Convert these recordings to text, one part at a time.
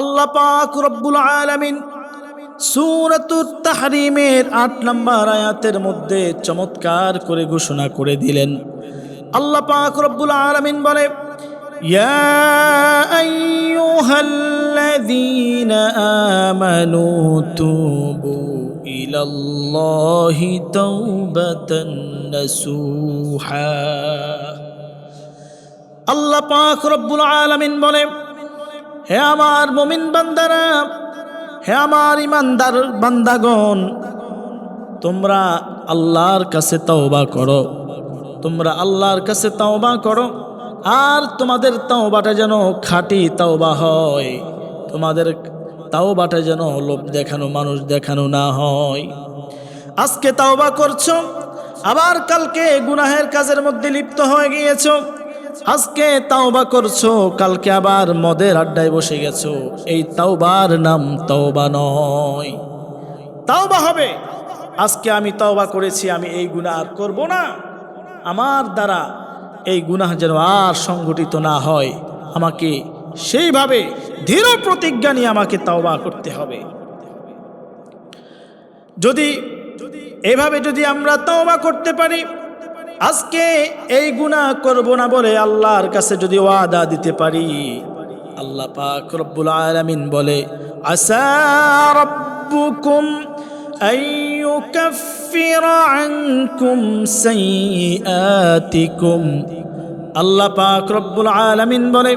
আল্লাহ পাক রব্বুল আলামিন সূরাতুত তাহরিমের আট নম্বর আয়াতের মধ্যে চমৎকার করে ঘোষণা করে দিলেন। আল্লাহ পাক রব্বুল আলামিন বলে, ইয়া আইয়ুহাল্লাযীনা আমানু তুবু ইলাল্লাহি তাওবাতান নাসুহা। আল্লাহ পাক রব্বুল আলামিন বলে হে আমার মুমিন বান্দারা, হে আমার ইমানদার বান্দাগণ, তোমরা আল্লাহর কাছে তওবা করো। তোমরা আল্লাহর কাছে তওবা করো, আর তোমাদের তাওবাটা যেন খাঁটি তাওবা হয়। তোমাদের তাওবাটা যেন লোভ দেখানো, মানুষ দেখানো না হয়। আজকে তাওবা করছ, আবার কালকে গুনাহের কাজের মধ্যে লিপ্ত হয়ে গিয়েছো। আজকে তাওবা করছ, কালকে আবার মদের আড্ডায় বসে গেছো। এই তাওবার নাম তাওবা নয়। তাওবা হবে। আজকে আমি তাওবা করেছি, আমি এই গুনাহ আর করব না। আমার দ্বারা এই গুনাহ যেন আর সংগঠিত না হয়। আমাকে সেইভাবে দৃঢ় প্রতিজ্ঞা নিয়ে আমাকে তাওবা করতে হবে। যদি এভাবে যদি আমরা তাওবা করতে পারি আজকে এই গুনাহ করব না বলে আল্লাহর কাছে যদি ওয়াদা দিতে পারি। আল্লাহ পাক রব্বুল আলামিন বলে আসা রব্বুকুম আইয়ুকাফির আনকুম সাইয়াতিকুম আল্লাহ পাক রব্বুল আলামিন বলে,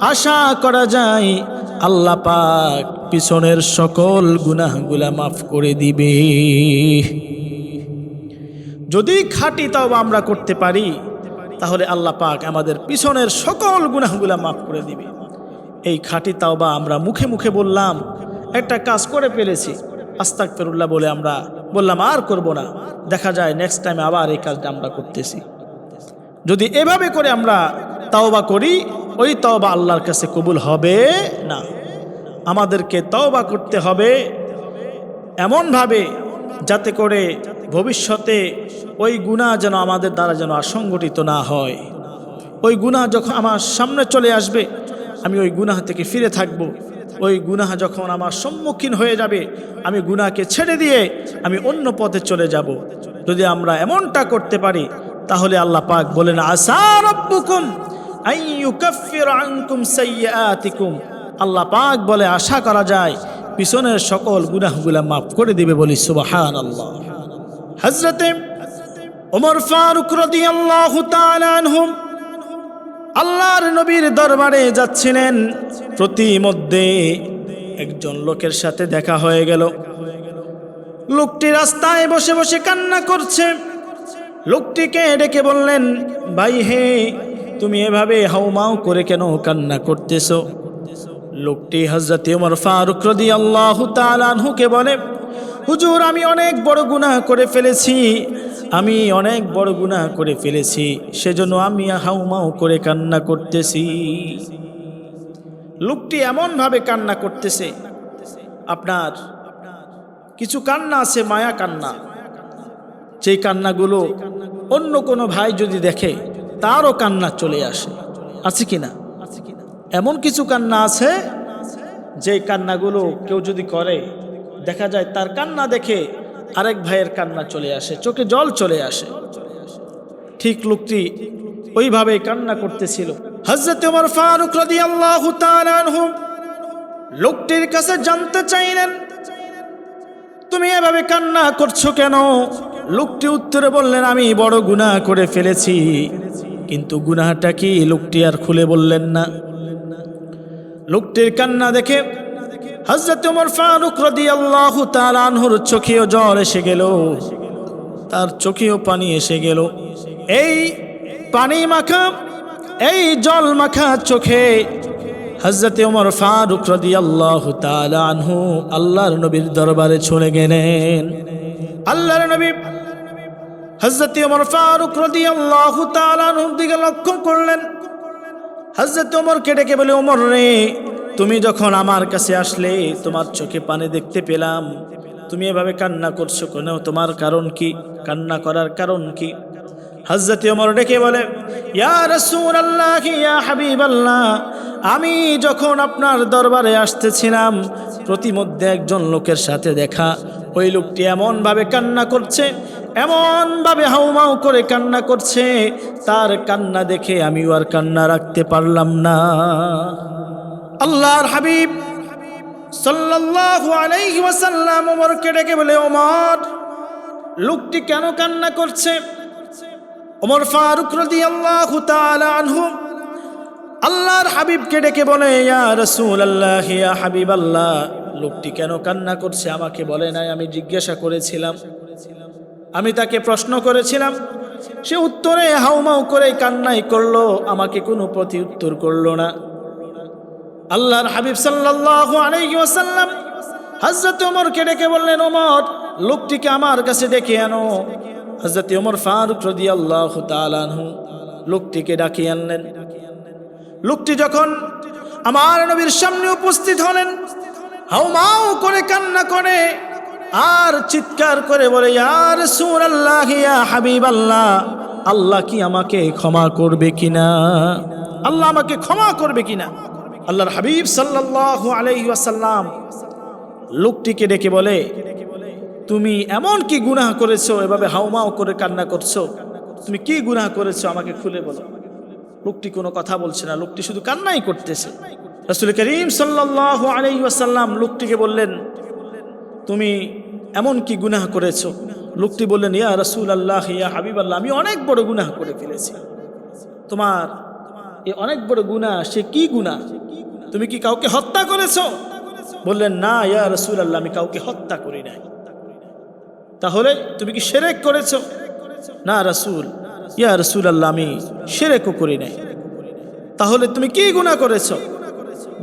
আশা করা যায় আল্লাহ পাক পিছনের সকল গুনাহগুলা মাফ করে দিবে। যদি খাঁটি তাও আমরা করতে পারি, তাহলে আল্লাহ পাক আমাদের পিছনের সকল গুনাহগুলা মাফ করে দিবে। এই খাঁটি তাওবা আমরা মুখে মুখে বললাম, একটা কাজ করে ফেলেছি। আস্তাক ফেরুল্লাহ বলে আমরা বললাম, আর করব না। দেখা যায় নেক্সট টাইমে আবার এই কাজটা আমরা করতেছি। যদি এভাবে করে আমরা তাওবা করি, ওই তাওবা আল্লাহর কাছে কবুল হবে না। আমাদেরকে তওবা করতে হবে এমনভাবে যাতে করে ভবিষ্যতে ওই গুণা যেন আমাদের দ্বারা যেন অসংগঠিত না হয়। ওই গুণা যখন আমার সামনে চলে আসবে, আমি ওই গুনাহ থেকে ফিরে থাকব। ওই গুনাহ যখন আমার সম্মুখীন হয়ে যাবে, আমি গুনাহকে ছেড়ে দিয়ে আমি অন্য পথে চলে যাব। যদি আমরা এমনটা করতে পারি, তাহলে আল্লাহ পাক বলেন আসা রব্বুকুম আইয়ুকাফির আনকুম সাইয়্যাতিকুম। আল্লাহ পাক বলে, আশা করা যায়, পিছনের সকল গুনাহগুলা মাফ করে দিবে বলি সুবাহান আল্লাহ হজরতে ওমর ফারুক রাদিয়াল্লাহু তাআলা আনহুম আল্লাহর নবীর দরবারে যাচ্ছিলেন। প্রতিমধ্যে একজন লোকের সাথে দেখা হয়ে গেল। লোকটি রাস্তায় বসে বসে কান্না করছে। লোকটিকে ডেকে বললেন, ভাই হে, তুমি এভাবে হাউমাউ করে কেন কান্না করতেছো? লোকটি হজরত উমর ফারুক রদি আল্লাহ তালহুকে বলে হুজুর, আমি অনেক বড় গুনাহ করে ফেলেছি। আমি অনেক বড় গুনাহ করে ফেলেছি। সেজন্য আমি হাউমাউ করে কান্না করতেছি। লোকটি এমনভাবে কান্না করতেছে, আপনার কিছু কান্না আছে, মায়া কান্না। সেই কান্নাগুলো অন্য কোনো ভাই যদি দেখে, তারও কান্না চলে আসে। আছে কি না? এমন কিছু কান্না আছে যে কান্নাগুলো কেউ যদি করে দেখা যায় তার কান্না দেখে আরেক ভাইয়ের কান্না চলে আসে, চোখে জল চলে আসে। ঠিক লোকটি ওইভাবে কান্না করতেছিল। উমর ফারুক লোকটির কাছে জানতে চাইলেন, তুমি এভাবে কান্না করছ কেন? লোকটি উত্তরে বললেন, আমি বড় গুনাহ করে ফেলেছি। কিন্তু গুনাহটা কি? লোকটি আর খুলে বললেন না। লোকটির কান্না দেখে হজরত উমর ফারুক রাদিয়াল্লাহু তাআলা আনহুর চোখেও জল এসে গেল। তার চোখেও পানি এসে গেল। এই পানি মাখা এই জল মাখা চোখে হজরত উমর ফারুক রদি আল্লাহ তাআলা আনহু আল্লাহর নবীর দরবারে চলে গেলেন। আল্লাহর নবী হজরত উমর ফারুক রাদিয়াল্লাহু তাআলা আনহুর দিকে লক্ষ্য করলেন। হজরত ওমরকে ডেকে বলে, ওমর রে তুমি যখন আমার কাছে আসলে, তোমার চোখে পানি দেখতে পেলাম। তুমি এভাবে কান্না করছ কেন? তোমার কারণ কি? কান্না করার কারণ কি? হজরত ওমর ডেকে বলে আমি যখন আপনার দরবারে আসতেছিলাম, প্রতিমধ্যে একজন লোকের সাথে দেখা। ওই লোকটি এমনভাবে কান্না করছে, এমনভাবে হাউমাউ করে কান্না করছে, তার কান্না দেখে আমিও আর কান্না রাখতে পারলাম না। আল্লাহর হাবিব সাল্লাল্লাহু আলাইহি ওয়াসাল্লাম ওমরকে ডেকে বলে, ওমর, লোকটি কেন কান্না করছে? ওমর ফারুক রাদিয়াল্লাহু তাআলা আনহু আল্লাহর হাবিবকে ডেকে বলে, ইয়া রাসূলুল্লাহ, ইয়া হাবিবাল্লাহ, লোকটি কেন কান্না করছে আমাকে বলে নাই, আমি জিজ্ঞাসা করেছিলাম। আমি তাকে প্রশ্ন করেছিলাম। সে উত্তরে হাউমাউ করে কান্নাই করল, আমাকে কোনো প্রতি উত্তর করল না। আল্লাহর হাবিব সাল্লাল্লাহু আলাইহি ওয়াসাল্লাম হযরত ওমরকে ডেকে বললেন, ওমর, লোকটিকে আমার কাছে ডেকে আনো। হযরত ওমর ফারুক রাদিয়াল্লাহু তাআলা আনহু লোকটিকে ডাকি আনলেন। লোকটি যখন আমার নবীর সামনে উপস্থিত হলেন, হাউমাউ করে কান্না করে আর চিৎকার করে বলে ইয়ার সুর আল্লাহ ইয়া হাবিব আল্লাহ আল্লাহ কি আমাকে ক্ষমা করবে কিনা? আল্লাহ আমাকে ক্ষমা করবে কিনা? আল্লাহর হাবিব সাল্লাল্লাহু আলাইহি ওয়াসাল্লাম লোকটিকে ডেকে বলে, তুমি এমন কি গুনাহ করেছ? এভাবে হাউমাউ করে কান্না করছ? তুমি কি গুনাহ করেছ? আমাকে খুলে বলো। লোকটি কোনো কথা বলছে না। লোকটি শুধু কান্নাই করতেছে। রসুল করিম সাল্লাহ আলাই ওয়াসাল্লাম লোকটিকে বললেন, তুমি এমন কি গুনাহ করেছ? লোকটি বললেন, ইয়া রসুল আল্লাহ ইয়া হাবিব আল্লাহ আমি অনেক বড় গুনাহ করে ফেলেছি। তোমার এ অনেক বড় গুনাহ, সে কি গুনাহ? তুমি কি কাউকে হত্যা করেছ? বললেন, না, ইয়া রসুল আল্লাহ আমি কাউকে হত্যা করি নাই। তাহলে তুমি কি সেরেক করেছ? না, রসুল, ইয়া রসুল আল্লাহ আমি সেরেকও করি নাই। তাহলে তুমি কি গুনাহ করেছ?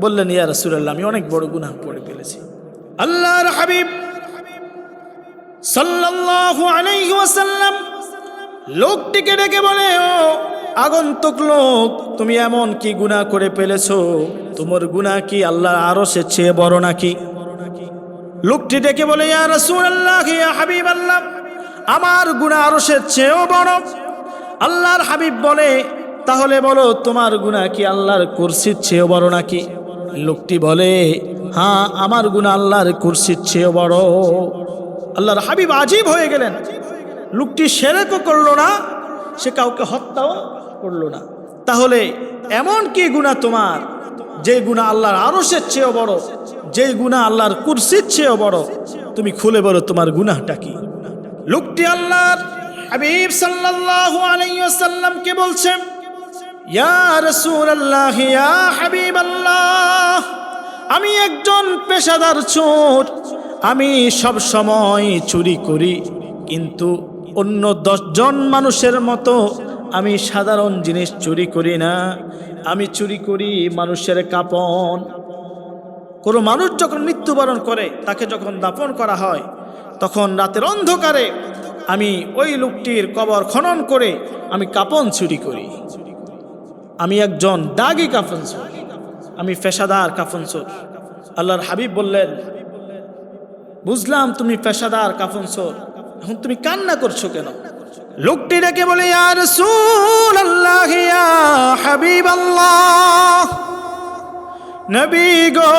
বললেন, ইয়া রসুল আল্লাহ আমি অনেক বড় গুনাহ করে ফেলেছি। আল্লাহর হাবিব সাল্লাল্লাহু আলাইহি ওয়াসাল্লাম লোকটিকে ডেকে বলে, ও আগন্তুক লোক, তুমি এমন কি গুনাহ করে ফেলেছো? তোমার গুনাহ কি আল্লাহ আরও সে চেয়ে বড় নাকি? লোকটি ডেকে বলে, ইয়া রাসূলুল্লাহ, ইয়া হাবিবাল্লাহ, আমার গুনাহ আরও সে চেয়েও বড়। আল্লাহর হাবিব বলে, তাহলে বলো, তোমার গুনাহ কি আল্লাহর কুরসির চেয়েও বড় নাকি? লোকটি বলে হ্যাঁ আমার গুনাহ আল্লাহর কুরসির চেয়েও বড়। আল্লাহর হাবিব আজীব হয়ে গেলেন। লোকটি সেরেকও করল না, সে কাউকে হত্যাও করল না। তাহলে এমন কি গুণা তোমার? যে গুণা আল্লাহর আরসের চেয়েও বড় যে গুণা আল্লাহর কুরসির চেয়েও বড়, তুমি খুলে বলো তোমার গুনাহটা কি? লোকটি আল্লাহর হাবিব সাল্লাল্লাহু আলাইহি ওয়াসাল্লামকে বলছেন ইয়া রাসূলুল্লাহ, ইয়া হাবিবাল্লাহ, আমি একজন পেশাদার চোর। আমি সব সময় চুরি করি, কিন্তু অন্য দশজন মানুষের মতো আমি সাধারণ জিনিস চুরি করি না। আমি চুরি করি মানুষের কাপন। কোনো মানুষ যখন মৃত্যুবরণ করে, তাকে যখন দাপন করা হয়, তখন রাতের অন্ধকারে আমি ওই লোকটির কবর খনন করে আমি কাপন চুরি করি। আমি একজন দাগি কাফন আমি পেশাদার কাফন চোর আল্লাহর হাবিব বললেন, বুঝলাম তুমি পেশাদার কাফন চোর এখন তুমি কান্না করছ কেন? লোকটি ডেকে বলে আর সুল আল্লাহ হাবিব আল্লাহ নবী গো,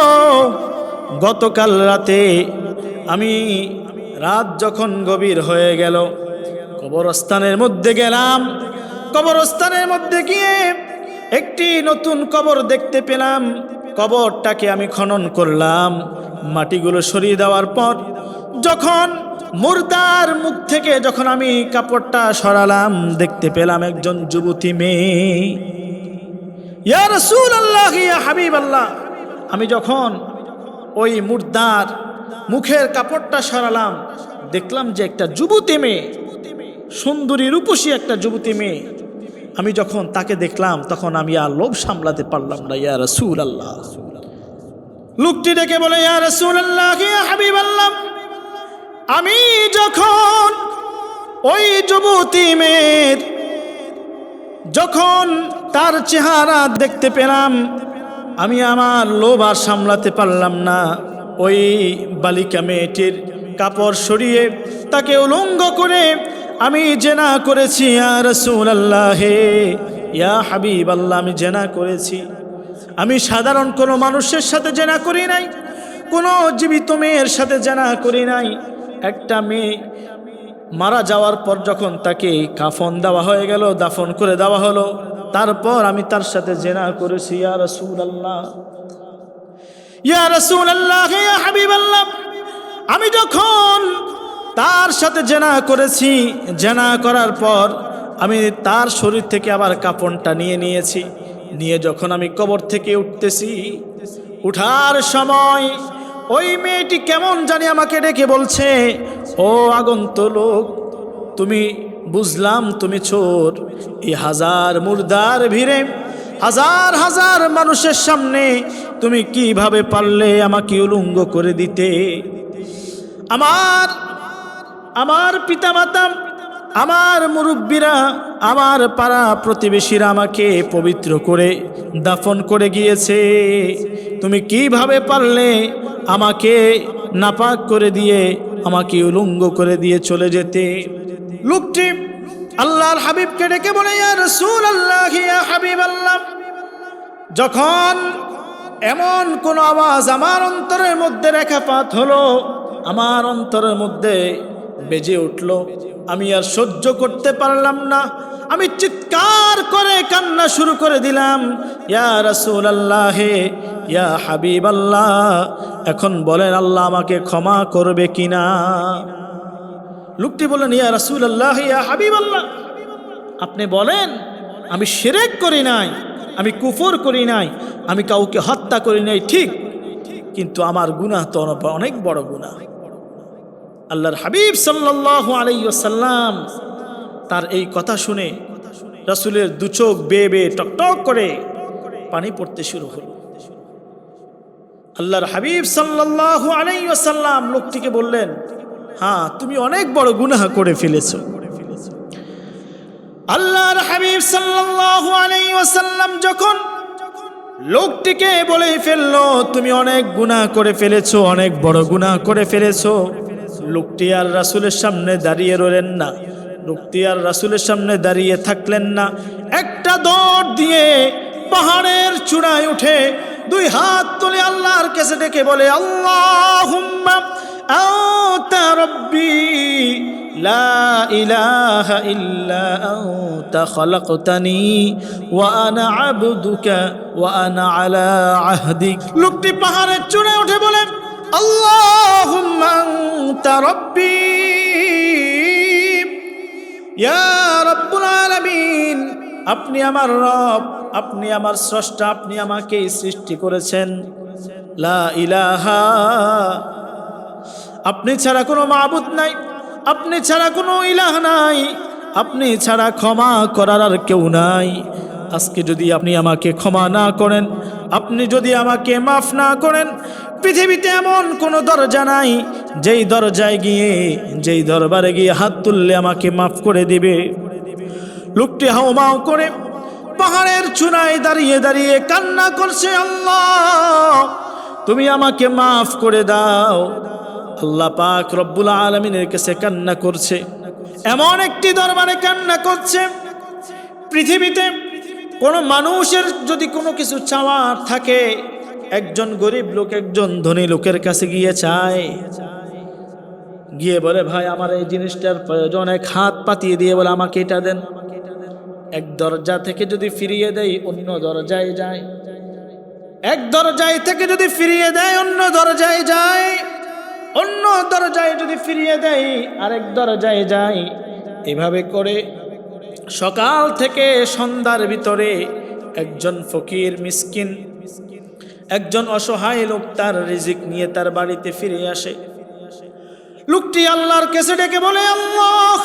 গতকাল রাতে আমি রাত যখন গভীর হয়ে গেল, কবরস্থানের মধ্যে গেলাম। কবরস্থানের মধ্যে গিয়ে একটি নতুন কবর দেখতে পেলাম। কবরটাকে আমি খনন করলাম। মাটিগুলো সরিয়ে দেওয়ার পর যখন মুর্দার মুখ থেকে যখন আমি কাপড়টা সরালাম, দেখতে পেলাম একজন যুবতী মেয়ে। ইয়া আল্লাহ হাবিব আল্লাহ আমি যখন ওই মুর্দার মুখের কাপড়টা সরালাম, দেখলাম যে একটা যুবতী মেয়ে, সুন্দরী, রূপসী একটা যুবতী মেয়ে। আমি যখন তাকে দেখলাম, তখন আমি আর লোভ সামলাতে পারলাম না, ইয়া রসুল আল্লাহ লোকটি ডেকে বলে, ইয়া রসুল আল্লাহ হাবিব আল্লাহ আমি যখন ওই যুবতী মেয়ের, যখন তার চেহারা দেখতে পেলাম, আমি আমার লোভ আর সামলাতে পারলাম না। ওই বালিকা মেয়েটির কাপড় সরিয়ে তাকে উলঙ্গ করে আমি জেনা করেছি, ইয়া রসুল আল্লাহে ইয়া হাবিব আল্লাহ আমি জেনা করেছি। আমি সাধারণ কোনো মানুষের সাথে জেনা করি নাই, কোনো জীবিত মেয়ের সাথে জেনা করি নাই। একটা মেয়ে মারা যাওয়ার পর যখন তাকে কাফন দেওয়া হয়ে গেল, দাফন করে দেওয়া হলো, তারপর আমি তার সাথে জেনা করেছি, ইয়া রসুল আল্লাহ ইয়া রসুল আল্লাহ হাবিব আল্লাহ আমি যখন তার সাথে জেনা করেছি, জেনা করার পর আমি তার শরীর থেকে আবার কাপড়টা নিয়ে নিয়েছি। নিয়ে যখন আমি কবর থেকে উঠতেছি, উঠার সময় ওই মেয়েটি কেমন জানি আমাকে ডেকে বলছে, ও আগন্ত লোক তুমি বুঝলাম তুমি চোর। এই হাজার মুর্দার ভিড়ে, হাজার হাজার মানুষের সামনে তুমি কীভাবে পারলে আমাকে উলঙ্গ করে দিতে? আমার আমার পিতামাতা আমার মুরব্বীরা, আমার পাড়া প্রতিবেশীরা আমাকে পবিত্র করে দাফন করে গিয়েছে। তুমি কীভাবে পারলে আমাকে নাপাক করে দিয়ে, আমাকে উলঙ্গ করে দিয়ে চলে যেতে? লোকটি আল্লাহর হাবিবকে ডেকে বলে হাবিব আল্লাহ যখন এমন কোন আওয়াজ আমার অন্তরের মধ্যে রেখাপাত হলো, আমার অন্তরের মধ্যে বেজে উঠল। আমি আর সহ্য করতে পারলাম না। আমি চিৎকার করে কান্না শুরু করে দিলাম। ইয়া ইয়া হাবিব আল্লাহ এখন বলেন আল্লাহ আমাকে ক্ষমা করবে কিনা? লোকটি বললেন, ইয়া রসুল আল্লাহ ইয়া হাবিব আল্লাহ আপনি বলেন, আমি সেরেক করি নাই, আমি কুফর করি নাই, আমি কাউকে হত্যা করি নাই, ঠিক। কিন্তু আমার গুনাহ তো অনেক বড় গুনাহ। আল্লাহর হাবিব সাল্লাহ আলাইসাল্লাম তার এই কথা শুনে রসুলের দু চোখ বেয়ে বেয়ে টকটক করে পানি পড়তে শুরু হলো। আল্লাহর হাবিব সাল্লাহ আলাইসাল্লাম লোকটিকে বললেন হ্যাঁ তুমি অনেক বড় গুনাহ করে ফেলেছো। আল্লাহর হাবিব সাল্লাল্লাহু আলাইহি ওয়াসাল্লাম যখন লোকটিকে বলে ফেলল, তুমি অনেক গুনাহ করে ফেলেছো, অনেক বড় গুনাহ করে ফেলেছো। লোকটি আর রাসূলের সামনে দাঁড়িয়ে রইলেন না লোকটি আর রাসূলের সামনে দাঁড়িয়ে থাকলেন না একটা দৌড় দিয়ে পাহাড়ের চূড়ায় উঠে দুই হাত তুলে আল্লাহর কাছে ডেকে বলে আল্লাহুম্মা আওতা রব্বি لا إله إلا أنت خلقتني وأنا عبدك وأنا على عهدك লোকটি পাহাড়ের চূড়ায় উঠে বলে اللهم أنت ربي يا رب العالمين আপনি আমার রব আপনি আমার স্রষ্টা আপনি আমাকে সৃষ্টি করেছেন লা ইলাহা আপনি ছাড়া কোনো মাবুদ নাই আপনি ছাড়া কোনো ইলাহ নাই আপনি ছাড়া ক্ষমা করার আর কেউ নাই আজকে যদি আপনি আমাকে ক্ষমা না করেন আপনি যদি আমাকে মাফ না করেন পৃথিবীতে এমন কোনো দরজা নাই, যেই দরজায় গিয়ে, যেই দরবারে গিয়ে হাত তুললে আমাকে মাফ করে দিবে। লোকটি হাওমাও করে পাহাড়ের চূড়ায় দাঁড়িয়ে দাঁড়িয়ে কান্না করছে, আল্লাহ, তুমি আমাকে মাফ করে দাও। আল্লাহ পাক রব্বুল আলমিনের কাছে কান্না করছে। এমন একটি দরবারে কান্না করছে, পৃথিবীতে কোনো মানুষের যদি কোনো কিছু চাওয়ার থাকে একজন গরিব লোক একজন ধনী লোকের কাছে গিয়ে চায়। গিয়ে বলে, ভাই, আমার এই জিনিসটার প্রয়োজন। এক হাত পাতিয়ে দিয়ে বলে, আমাকে এটা দেন। এক দরজা থেকে যদি ফিরিয়ে দেয় অন্য দরজায় যায়। এক দরজায় থেকে যদি ফিরিয়ে দেয়, অন্য দরজায় যায়। অন্য দরজায় যদি ফিরিয়ে দেয় আরেক দরজায় যায়। এভাবে করে সকাল থেকে সন্ধ্যার ভিতরে একজন ফকির, মিসকিন একজন অসহায় লোক তার রিজিক নিয়ে তার বাড়িতে ফিরে আসে। লোকটি আল্লাহর কেসে ডেকে বলে, আল্লাহ,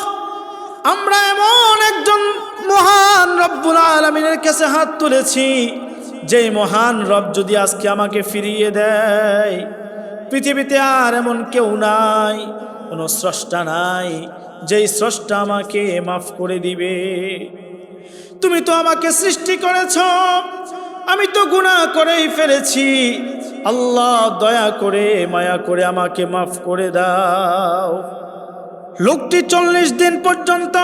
আমরা এমন একজন মহান রব্বুল আলমিনের কাছে হাত তুলেছি, যেই মহান রব যদি আজকে আমাকে ফিরিয়ে দেয়, পৃথিবীতে আর এমন কেউ নাই, কোনো স্রষ্টা নাই, যেই স্রষ্টা আমাকে মাফ করে দিবে। তুমি তো আমাকে সৃষ্টি করেছ আমি তো গুণা করেই ফেলেছি। আল্লাহ দয়া করে, মায়া করে আমাকে মাফ করে দাও। লোকটি চল্লিশ দিন পর্যন্ত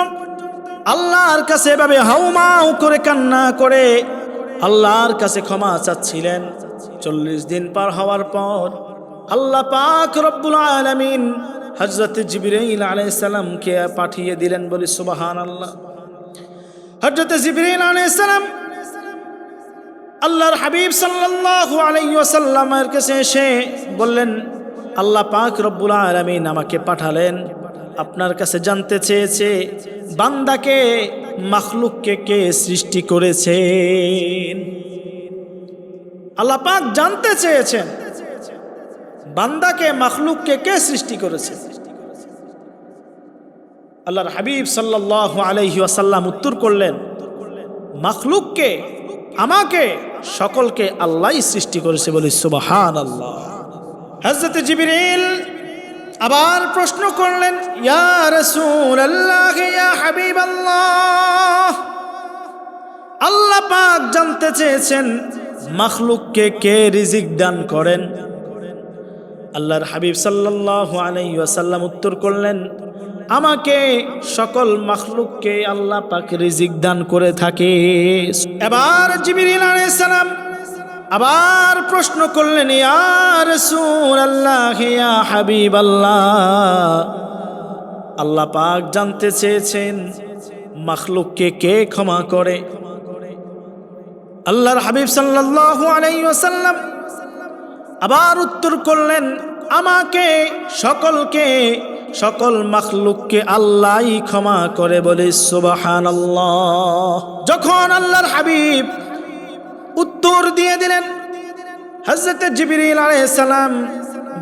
আল্লাহর কাছে এভাবে হাউমাউ করে, কান্না করে আল্লাহর কাছে ক্ষমা চাচ্ছিলেন। চল্লিশ দিন পার হওয়ার পর আল্লাহ পাক রব্বুল আলামিন হজরত জিবরাইল আলাইহিস সালামকে পাঠিয়ে দিলেন বলি সুবাহান আল্লাহ হজরত জিবরাইল আলাইহিস সালাম আল্লাহর হাবিব সাল্লাল্লাহু আলাইহি ওয়াসাল্লামের কাছে এসে বললেন, আল্লাহ পাক রব্বুল আলামিন আমাকে পাঠালেন, আপনার কাছে জানতে চেয়েছে, বান্দাকে, মাখলুককে কে সৃষ্টি করেছেন? আল্লাহ পাক জানতে চেয়েছেন, বান্দাকে, মাখলুককে কে সৃষ্টি করেছে? আল্লাহর হাবিব সাল্লাল্লাহু আলাইহি ওয়াসাল্লাম উত্তর করলেন, মাখলুককে আমাকে, সকলকে আল্লাহই সৃষ্টি করেছে বলি সুবাহান আল্লাহ হজরত জিবরিল আবার প্রশ্ন করলেন, ইয়া রাসূল আল্লাহ ইয়া হাবিব আল্লাহ আল্লাহ পাক জানতে চেয়েছেন মাখলুককে কে রিজিক দান করেন? আল্লাহর হাবিব সাল্লাল্লাহু আলাইহি ওয়াসাল্লাম উত্তর করলেন আমাকে সকল মাখলুককে আল্লাহ পাক রিজিক দান করে থাকে। এবার জিবরিল আলাইহিস সালাম আবার প্রশ্ন করলেন, ইয়া রাসূলুল্লাহ, ইয়া হাবিব আল্লাহ আল্লাহ পাক জানতে চেয়েছেন মাখলুককে কে ক্ষমা করে? আল্লাহর হাবিব সাল্লাল্লাহু আলাইহি ওয়াসাল্লাম আবার উত্তর করলেন, আমাকে সকলকে সকল মখলুককে আল্লাহই ক্ষমা করে বলে সুবাহান যখন আল্লাহর হাবিব উত্তর দিয়ে দিলেন হজরত জিবিরিল সালাম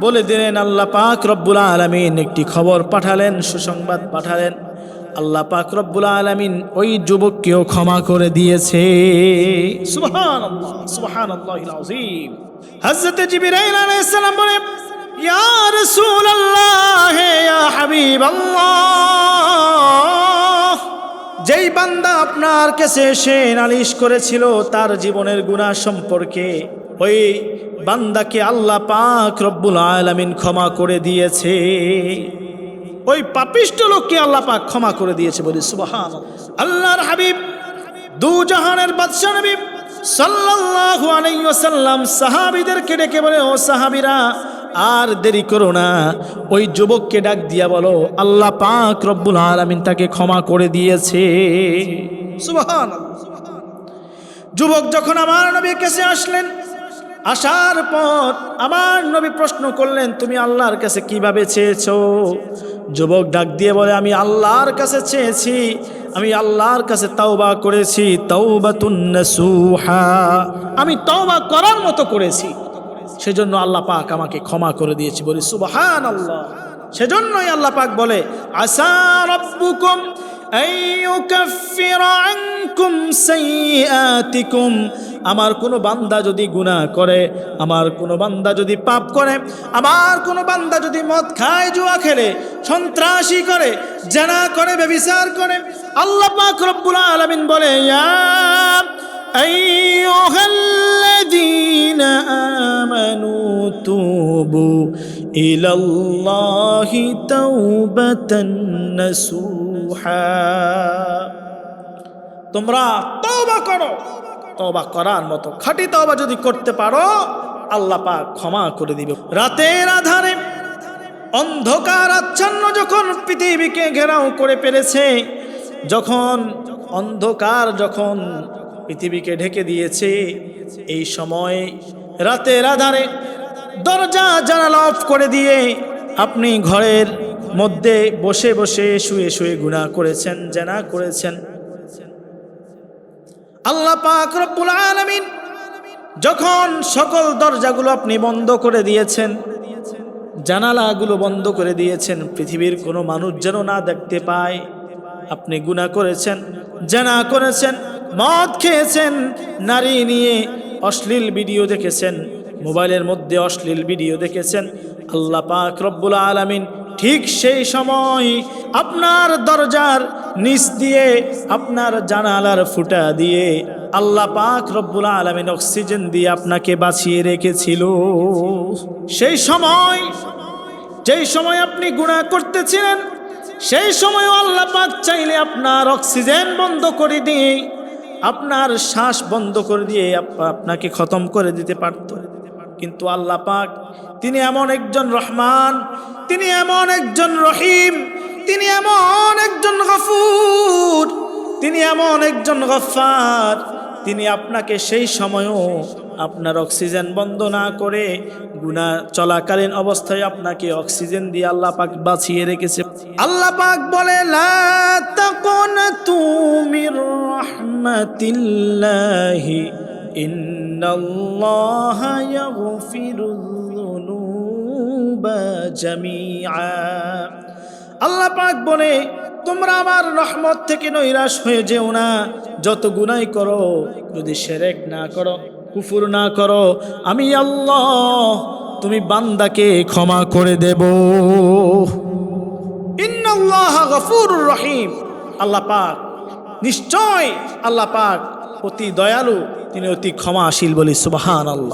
বলে দিলেন, আল্লাহ পাক রব্বুল আলমিন একটি খবর পাঠালেন, সুসংবাদ পাঠালেন। আল্লাহ পাক রব্বুল আলমিন ওই যুবককেও ক্ষমা করে দিয়েছে। আল্লাহ আল্লাহ হজরত জিবিরাইল আলাইহিস সালাম বলে হাবিবাল্লাহ যেই বান্দা আপনার কাছে এসে নালিশ করেছিল তার জীবনের গুনাহ সম্পর্কে, ওই বান্দাকে আল্লাহ পাক রব্বুল আলামিন ক্ষমা করে দিয়েছে। ওই পাপিষ্ট লোককে আল্লাহ পাক ক্ষমা করে দিয়েছে বলি সুবহান আল্লাহর হাবিব, দু জাহানের বাদশাহ নবী সাল্লাল্লাহু আলাইহি ওয়াসাল্লাম সাহাবীদেরকে ডেকে বলে, ও সাহাবীরা আর দেরি করো না। ওই যুবককে ডাক দিয়া বলো, আল্লাহ পাক রব্বুল আলামিন তাকে ক্ষমা করে দিয়েছে। যুবক যখন আমার নবীর কাছে আসলেন, আসার পর আমার নবী প্রশ্ন করলেন, তুমি আল্লাহর কাছে কীভাবে চেয়েছো? যুবক ডাক দিয়ে বলে, আমি আল্লাহর কাছে চেয়েছি, আমি আল্লাহর কাছে তাওবা করেছি, তাওবাতুন নাসুহা। আমি তওবা করার মতো করেছি। সেজন্য আল্লাহ পাক আমাকে ক্ষমা করে দিয়েছি। বলি সুবহান আল্লাহ সেজন্যই আল্লাহ পাক বলে আসা রব্বুকুম আমার কোনো বান্দা যদি গুণা করে, আমার কোনো বান্দা যদি পাপ করে, আমার কোনো বান্দা যদি মদ খায়, জুয়া খেলে, সন্ত্রাসী করে, জানা করে ব্যবিচার করে, আল্লাহ পাক রব্বুল আলমিন বলে, ইয়া আইয়ুহাল্লাযীনা الذين آمنوا توبوا إلى الله توبة نسوحا তোমরা তওবা করো তওবা করার মতো খাঁটি তওবা যদি করতে পারো আল্লাহ পাক ক্ষমা করে দিবে রাতের আধারে অন্ধকার আচ্ছন্ন যখন পৃথিবীকে ঘেরাও করে পেরেছে যখন অন্ধকার যখন পৃথিবীকে ঢেকে দিয়েছে এই সময় রাতের আধারে দরজা জানালা অফ করে দিয়ে আপনি ঘরের মধ্যে বসে বসে শুয়ে শুয়ে গুণা করেছেন, জেনা করেছেন। আল্লাহ পাক রব্বুল আলামিন যখন সকল দরজাগুলো আপনি বন্ধ করে দিয়েছেন, জানালাগুলো বন্ধ করে দিয়েছেন, পৃথিবীর কোনো মানুষ যেন না দেখতে পায়, আপনি গুণা করেছেন, জানা করেছেন, মদ খেয়েছেন, নারী নিয়ে অশ্লীল ভিডিও দেখেছেন মোবাইলের মধ্যে অশ্লীল ভিডিও দেখেছেন। আল্লাহ পাক রব্বুল আলামিন ঠিক সেই সময় আপনার দরজার নিচ দিয়ে আপনার জানালার ফুটা দিয়ে আল্লাহ পাক রব্বুল আলামিন অক্সিজেন দিয়ে আপনাকে বাঁচিয়ে রেখেছিল। সেই সময়, যেই সময় আপনি গুণা করতেছিলেন, সেই সময় আল্লাহ পাক চাইলে আপনার অক্সিজেন বন্ধ করে দিয়ে, আপনার শ্বাস বন্ধ করে দিয়ে আপ- আপনাকে খতম করে দিতে পারত। কিন্তু আল্লাহ পাক, তিনি এমন একজন রহমান, তিনি এমন একজন রহিম, তিনি এমন একজন গফুর, তিনি এমন একজন গফার তিনি আপনাকে সেই সময়ও আপনার অক্সিজেন বন্ধ না করে গুণা চলাকালীন অবস্থায় আপনাকে অক্সিজেন দিয়ে আল্লাহ পাক বাঁচিয়ে রেখেছে। আল্লাহ পাক বলে, লা তাকুনাতু মির ইন্নাল্লাহা ইয়াগফিরুয যুনুবা জামিআ আল্লাহ পাক বলে, তোমরা আমার রহমত থেকে নৈরাশ হয়ে যেও না। যত গুনাই করো, যদি সেরেক না করো, কুফুর না করো, আমি আল্লাহ তুমি বান্দাকে ক্ষমা করে দেব। ইন্নাল্লাহ গফুরুর রহিম। আল্লাহ পাক, নিশ্চয় আল্লাহ পাক অতি দয়ালু তিনি অতি ক্ষমাশীল বলি সুবাহান আল্লাহ